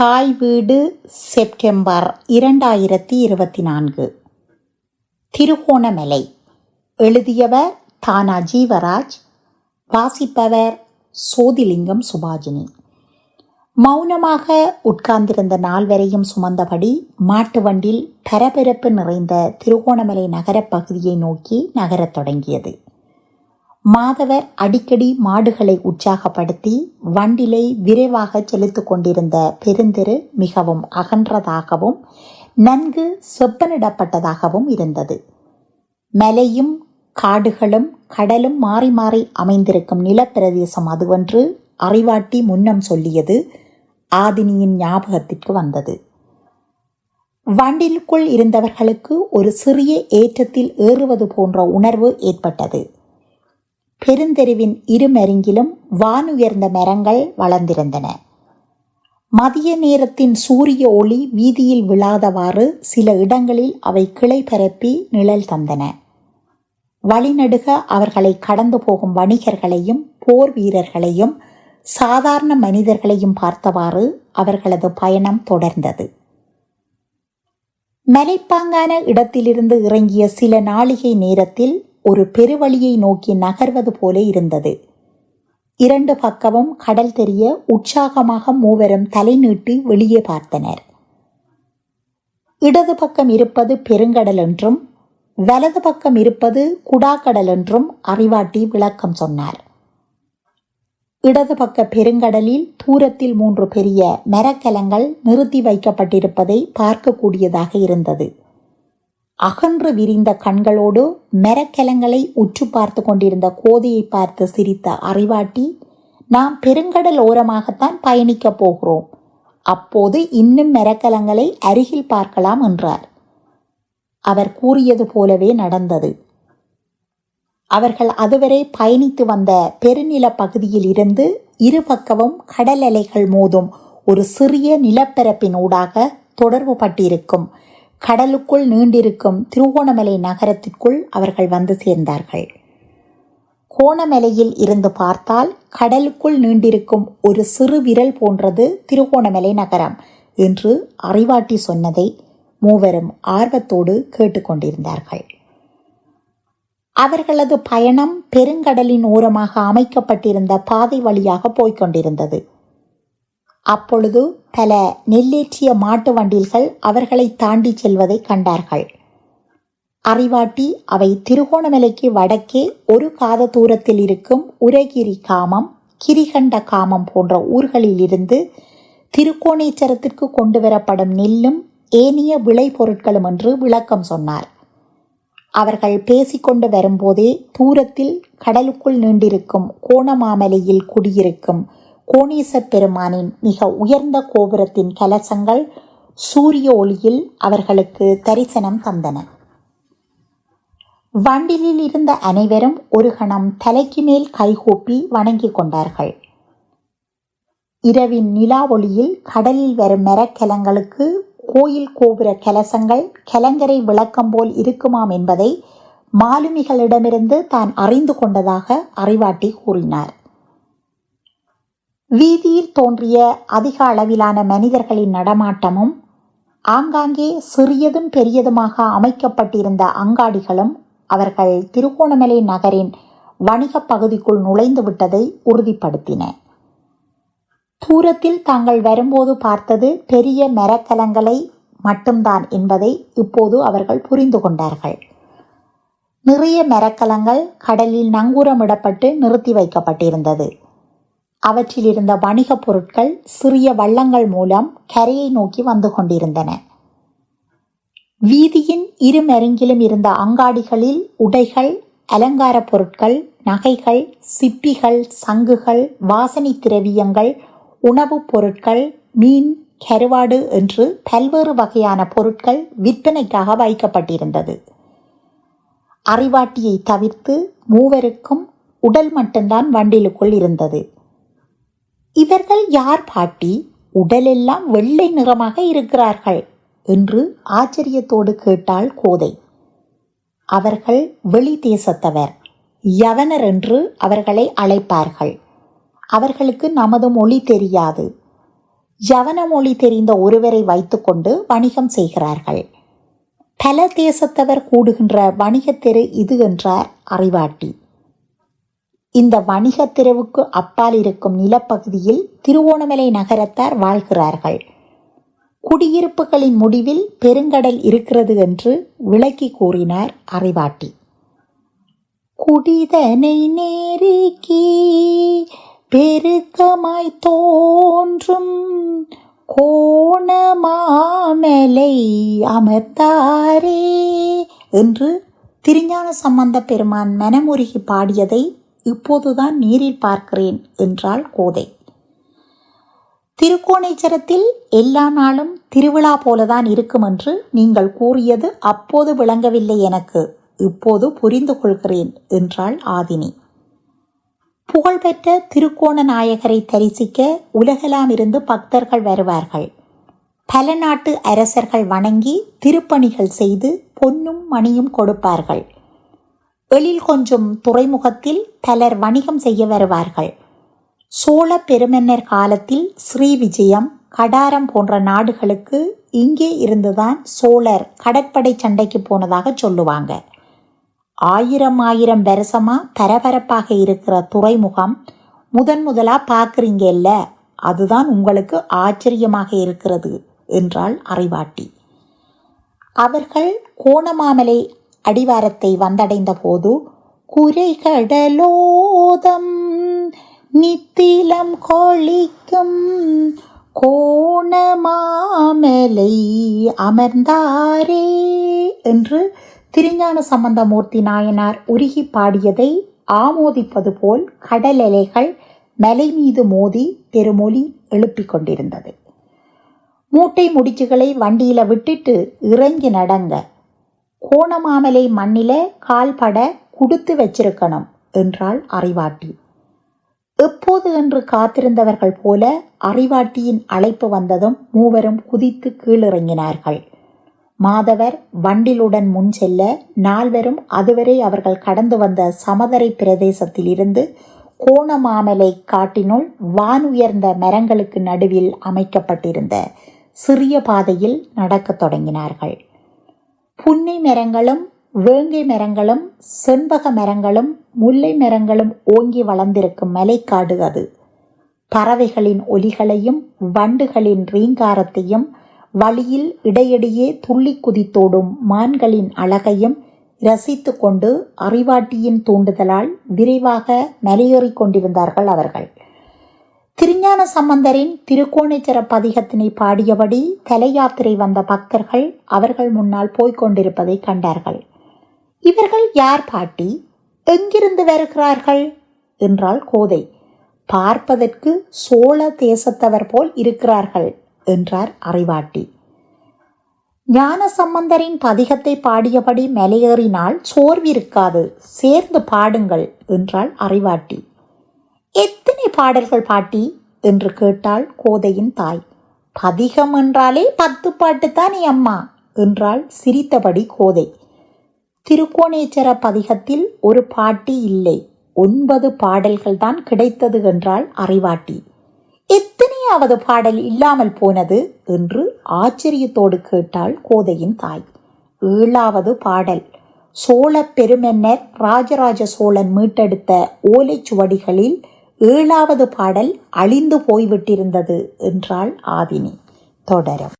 தாய் வீடு செப்டம்பர் இரண்டாயிரத்தி இருபத்தி நான்கு. திருகோணமலை. எழுதியவர் தானா ஜீவராஜ் வாசிப்பவர் சோதிலிங்கம் சுபாஜினி. மௌனமாக உட்கார்ந்திருந்த நால்வரையும் சுமந்தபடி மாட்டு வண்டில் பரபரப்பு நிறைந்த திருகோணமலை நகரப் பகுதியை நோக்கி நகரத் தொடங்கியது. மாதவர் அடிக்கடி மாடுகளை உற்சாகப்படுத்தி வண்டிலை விரைவாக செலுத்து கொண்டிருந்த பெருந்தெரு மிகவும் அகன்றதாகவும் நன்கு செப்பனிடப்பட்டதாகவும் இருந்தது. மலையும் காடுகளும் கடலும் மாறி மாறி அமைந்திருக்கும் நிலப்பிரதேசம் அதுவென்று அறிவாட்டி முன்னம் சொல்லியது ஆதினியின் ஞாபகத்திற்கு வந்தது. வண்டிலுக்குள் இருந்தவர்களுக்கு ஒரு சிறிய ஏற்றத்தில் ஏறுவது போன்ற உணர்வு ஏற்பட்டது. பெருந்தெருவின் இருமருங்கிலும் வானுயர்ந்த மரங்கள் வளர்ந்திருந்தன. மதிய நேரத்தின் சூரிய ஒளி வீதியில் விழாதவாறு சில இடங்களில் அவை கிளை பரப்பி நிழல் தந்தன. வழிநடுக அவர்களை கடந்து போகும் வணிகர்களையும் போர் வீரர்களையும் சாதாரண மனிதர்களையும் பார்த்தவாறு அவர்களது பயணம் தொடர்ந்தது. மலைப்பாங்கான இடத்திலிருந்து இறங்கிய சில நாளிகை நேரத்தில் ஒரு பெருவழியை நோக்கி நகர்வது போல இருந்தது. இரண்டு பக்கமும் கடல் தெரிய உற்சாகமாக மூவரும் தலை நீட்டி வெளியே பார்த்தனர். இடது பக்கம் இருப்பது பெருங்கடல் என்றும் வலது பக்கம் இருப்பது குடாக்கடல் என்றும் அறிவாட்டி விளக்கம் சொன்னார். இடது பக்க பெருங்கடலில் தூரத்தில் மூன்று பெரிய மரக்கலங்கள் நிறுத்தி வைக்கப்பட்டிருப்பதை பார்க்கக்கூடியதாக இருந்தது. அகன்று விரிந்த கண்களோடு மெரக்கலங்களை உற்று பார்த்து கொண்டிருந்த கோதையை பார்த்து சிரித்த அறிவாட்டி நாம் பெருங்கடல் ஓரமாகத்தான் பயணிக்கப் போகிறோம். அப்போது இன்னும் மெரக்கலங்களை அருகில் பார்க்கலாம் என்றார். அவர் கூறியது போலவே நடந்தது. அவர்கள் அதுவரை பயணித்து வந்த பெருநில பகுதியில் இருந்து இருபக்கமும் கடல் அலைகள் மோதும் ஒரு சிறிய நிலப்பரப்பின் ஊடாக தொடர்பு பட்டிருக்கும் கடலுக்குள் நீண்டிருக்கும் திருகோணமலை நகரத்திற்குள் அவர்கள் வந்து சேர்ந்தார்கள். கோணமலையில் இருந்து பார்த்தால் கடலுக்குள் நீண்டிருக்கும் ஒரு சிறு விரல் போன்றது திருகோணமலை நகரம் என்று அறிவாட்டி சொன்னதை மூவரும் ஆர்வத்தோடு கேட்டுக்கொண்டிருந்தார்கள். அவர்களது பயணம் பெருங்கடலின் ஓரமாக அமைக்கப்பட்டிருந்த பாதை வழியாக போய்க் கொண்டிருந்தது. அப்பொழுது பல நெல்லேற்றிய மாட்டு வண்டில்கள் அவர்களை தாண்டி செல்வதை கண்டார்கள். அறிவாட்டி அவை திருகோணமலைக்கு வடக்கே ஒரு காத தூரத்தில் இருக்கும் உரகிரி காமம் கிரிகண்ட காமம் போன்ற ஊர்களில் இருந்து திருக்கோணேச்சரத்திற்கு கொண்டு வரப்படும் நெல்லும் ஏனிய விளைபொருட்களும் என்று விளக்கம் சொன்னார். அவர்கள் பேசிக்கொண்டு வரும்போதே தூரத்தில் கடலுக்குள் நீண்டிருக்கும் கோணமாமலையில் குடியிருக்கும் கோணேசப் பெருமானின் மிக உயர்ந்த கோபுரத்தின் கலசங்கள் சூரிய ஒளியில் அவர்களுக்கு தரிசனம் தந்தன. வண்டிலில் இருந்த அனைவரும் ஒரு கணம் தலைக்கு மேல் கைகூப்பி வணங்கிக் கொண்டார்கள். இரவின் நிலா ஒளியில் கடலில் வரும் மரக்கலங்களுக்கு கோயில் கோபுர கலசங்கள் கலங்கரை விளக்கம் போல் இருக்குமாம் என்பதை மாலுமிகளிடமிருந்து தான் அறிந்து கொண்டதாக அறிவாட்டி கூறினார். வீதியில் தோன்றிய அதிக அளவிலான மனிதர்களின் நடமாட்டமும் ஆங்காங்கே சிறியதும் பெரியதுமாக அமைக்கப்பட்டிருந்த அங்காடிகளும் அவர்கள் திருகோணமலை நகரின் வணிகப் பகுதிக்குள் நுழைந்து விட்டதை உறுதிப்படுத்தின. தூரத்தில் தாங்கள் வரும்போது பார்த்தது பெரிய மரக்கலங்களை மட்டும்தான் என்பதை இப்போது அவர்கள் புரிந்து கொண்டார்கள். நிறைய மரக்கலங்கள் கடலில் நங்கூரமிடப்பட்டு நிறுத்தி வைக்கப்பட்டிருந்தது. அவற்றில் இருந்த வணிகப் பொருட்கள் சிறிய வள்ளங்கள் மூலம் கரையை நோக்கி வந்து கொண்டிருந்தன. வீதியின் இருமருங்கிலும் இருந்த அங்காடிகளில் உடைகள் அலங்கார பொருட்கள் நகைகள் சிப்பிகள் சங்குகள் வாசனை திரவியங்கள் உணவுப் பொருட்கள் மீன் கருவாடு என்று பல்வேறு வகையான பொருட்கள் விற்பனைக்காக வைக்கப்பட்டிருந்தது. அறிவாட்டியை தவிர்த்து மூவருக்கும் உடல் மட்டும்தான் வண்டிலுக்குள் இருந்தது. இவர்கள் யார் பாட்டி? உடலெல்லாம் வெள்ளை நிறமாக இருக்கிறார்கள் என்று ஆச்சரியத்தோடு கேட்டாள் கோதை. அவர்கள் வெளி தேசத்தவர். யவனர் என்று அவர்களை அழைப்பார்கள். அவர்களுக்கு நமது மொழி தெரியாது. யவன மொழி தெரிந்த ஒருவரை வைத்துக்கொண்டு வணிகம் செய்கிறார்கள். பல தேசத்தவர் கூடுகின்ற வணிகத் தெரு இது என்றார் அறிவாட்டி. இந்த வணிகத் தெருவுக்கு அப்பால் இருக்கும் நிலப்பகுதியில் திருவோணமலை நகரத்தார் வாழ்கிறார்கள். குடியிருப்புகளின் முடிவில் பெருங்கடல் இருக்கிறது என்று விளக்கி கூறினார் அறிவாட்டி. குடிதனை நேரிக்கி பெருக்கமாய் தோன்றும் கோணமாமலை அமர்த்தாரே என்று திருஞான சம்பந்த பெருமான் மனமுருகி பாடியதை இப்போதுதான் நீரில் பார்க்கிறேன் என்றாள் கோதை. திருக்கோணேச்சரத்தில் எல்லா நாளும் திருவிழா போலதான் இருக்கும் என்று நீங்கள் கூறியது அப்போது விளங்கவில்லை எனக்கு. இப்போது புரிந்து கொள்கிறேன் என்றாள் ஆதினி. புகழ்பெற்ற திருக்கோண நாயகரை தரிசிக்க உலகெல்லாம் இருந்து பக்தர்கள் வருவார்கள். பல நாட்டு அரசர்கள் வணங்கி திருப்பணிகள் செய்து பொன்னும் மணியும் கொடுப்பார்கள். எழில் கொஞ்சம் துறைமுகத்தில் பலர் வணிகம் செய்ய வருவார்கள். சோழ பெருமன்னர் காலத்தில் ஸ்ரீ விஜயம் கடாரம் போன்ற நாடுகளுக்கு இங்கே இருந்துதான் சோழர் கடற்படை சண்டைக்கு போனதாக சொல்லுவாங்க. ஆயிரம் ஆயிரம் வருஷமா பரபரப்பாக இருக்கிற துறைமுகம் முதன் முதலா பார்க்குறீங்கல்ல அதுதான் உங்களுக்கு ஆச்சரியமாக இருக்கிறது என்றாள் அறிவாட்டி. அவர்கள் கோணமாமலை அடிவாரத்தை வந்தடைந்த போது குறைகடலோதம் நித்திலம் கொளிக்கும் கோணமாமலை அமர்ந்தாரே என்று திருஞான சம்பந்தமூர்த்தி நாயனார் உருகி பாடியதை ஆமோதிப்பது போல் கடல் அலைகள் மலை மீது மோதி பெருமொழி எழுப்பிக் கொண்டிருந்தது. மூட்டை முடிச்சுகளை வண்டியில விட்டுட்டு இறங்கி நடங்க. கோணமாமலை மண்ணில கால்பட குடுத்து வச்சிருக்கணும் என்றாள் அறிவாட்டி. எப்போது என்று காத்திருந்தவர்கள் போல அறிவாட்டியின் அழைப்பு வந்ததும் மூவரும் குதித்து கீழிறங்கினார்கள். மாதவர் வண்டிலுடன் முன் செல்ல நால்வரும் அதுவரை அவர்கள் கடந்து வந்த சமதரை பிரதேசத்திலிருந்து கோணமாமலை காட்டினுள் வானுயர்ந்த மரங்களுக்கு நடுவில் அமைக்கப்பட்டிருந்த சிறிய பாதையில் நடக்கத் தொடங்கினார்கள். புன்னை மரங்களும் வேங்கை மரங்களும் செண்பக மரங்களும் முல்லை மரங்களும் ஓங்கி வளர்ந்திருக்கும் மலைக்காடு அது. பறவைகளின் ஒலிகளையும் வண்டுகளின் ரீங்காரத்தையும் வழியில் இடையிடையே துள்ளி குதித்தோடும் மான்களின் அழகையும் ரசித்து கொண்டு அறிவாட்டியின் தூண்டுதலால் விரைவாக மலையேறி கொண்டிருந்தார்கள் அவர்கள். திருஞான சம்பந்தரின் திருக்கோணேச்சர பதிகத்தினை பாடியபடி தலையாத்திரை வந்த பக்தர்கள் அவர்கள் முன்னால் போய்க் கொண்டிருப்பதை கண்டார்கள். இவர்கள் யார் பாட்டி? எங்கிருந்து வருகிறார்கள்? என்றாள் கோதை. பார்ப்பதற்கு சோழ தேசத்தவர் போல் இருக்கிறார்கள் என்றார் அறிவாட்டி ஞான சம்பந்தரின் பதிகத்தை பாடியபடி மலையேறினால் சோர்விருக்காது சேர்ந்து பாடுங்கள் என்றாள் அறிவாட்டி எத்தனை பாடல்கள் பாட்டி? என்று கேட்டாள் கோதையின் தாய். பதிகம் என்றாலே பத்து பாட்டுத்தானே அம்மா என்றாள் சிரித்தபடி கோதை. திருக்கோணேச்சர பதிகத்தில் ஒரு பாட்டி இல்லை ஒன்பது பாடல்கள் தான் கிடைத்தது என்றாள் அறிவாட்டி எத்தனையாவது பாடல் இல்லாமல் போனது? என்று ஆச்சரியத்தோடு கேட்டாள் கோதையின் தாய். ஏழாவது பாடல். சோழ பெருமென்னர் ராஜராஜ சோழன் மீட்டெடுத்த ஓலைச்சுவடிகளில் ஏழாவது பாடல் அழிந்து போய்விட்டிருந்தது என்றாள் ஆதினி. தொடரும்.